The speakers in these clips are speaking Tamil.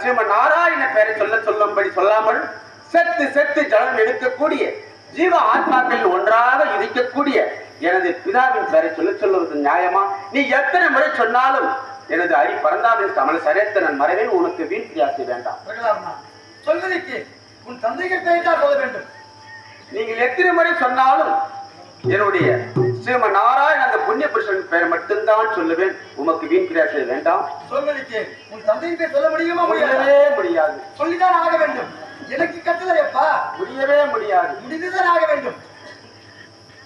ஸ்ரீமன் நாராயண பெயரை சொல்ல சொல்லும்படி சொல்லாமல் செத்து செத்து ஜலம் எடுக்கக்கூடிய ஜீவ ஆத்மாக்கள் ஒன்றாக இருக்கக்கூடிய எனது பிதாவின் பெயரை சொல்ல சொல்லுவது நியாயமா? நீ எத்தனை முறை சொன்னாலும் எனது அரி பரந்தாவின் கமல சரேத்தனன் மறைவே உனக்கு வீண் பிரியாசி வேண்டாம். சொல்வதற்கு உன் தந்தைகள் பெயர்தான் சொல்ல வேண்டும். நீங்கள் எத்தனை முறை சொன்னாலும் என்னுடைய ஸ்ரீமன் நாராயண அந்த புண்ணிய புருஷன் பெயர் மட்டும்தான் சொல்லுவேன். உமக்கு வீண் வேண்டாம். சொல்வதற்கு உன் தந்தையின் பேர் சொல்ல முடியுமா முடியவே முடியாது? சொல்லிதான் ஆக வேண்டும். எனக்கு கட்டுதல் எப்பா? முடியவே முடியாது. முடிந்துதான் ஆக வேண்டும்.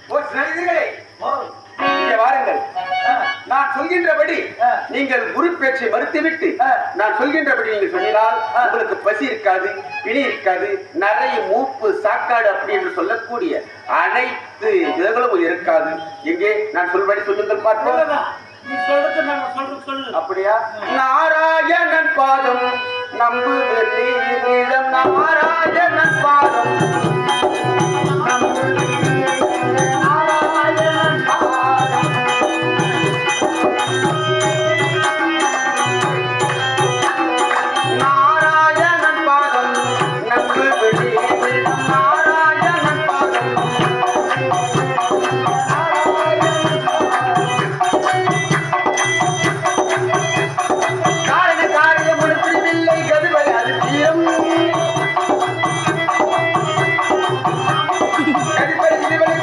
ஓ சிநேகிதர்களே. இங்கே வாருங்கள். நான் சொல்கின்றபடி. நீங்கள் குரு பேச்சை மறுத்துவிட்டு. நான் சொல்கின்றபடி நீங்கள் சொன்னால் உங்களுக்கு பசி இருக்காது பிணி இருக்காது நிறைய மூப்பு சாக்காடு அப்படி என்று சொல்லக்கூடிய அனைத்து இதுகளும் இருக்காது. எங்கே? நான் சொல்படி சொல்லுங்கள் பார்ப்போம். அப்படியா? நாராயணன் பாதம் நம்புது Gracias.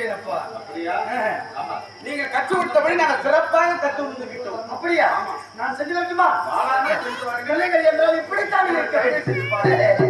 மருந்து உறங்கி விட்டேன் அப்பா நீங்க கற்றுக் கொடுத்தபடி நாங்க சிறப்பாக கற்று விட்டோம் அப்படியா நான் செஞ்சு வைக்குமா பிள்ளைகள் என்றால் இப்படித்தான் இருக்க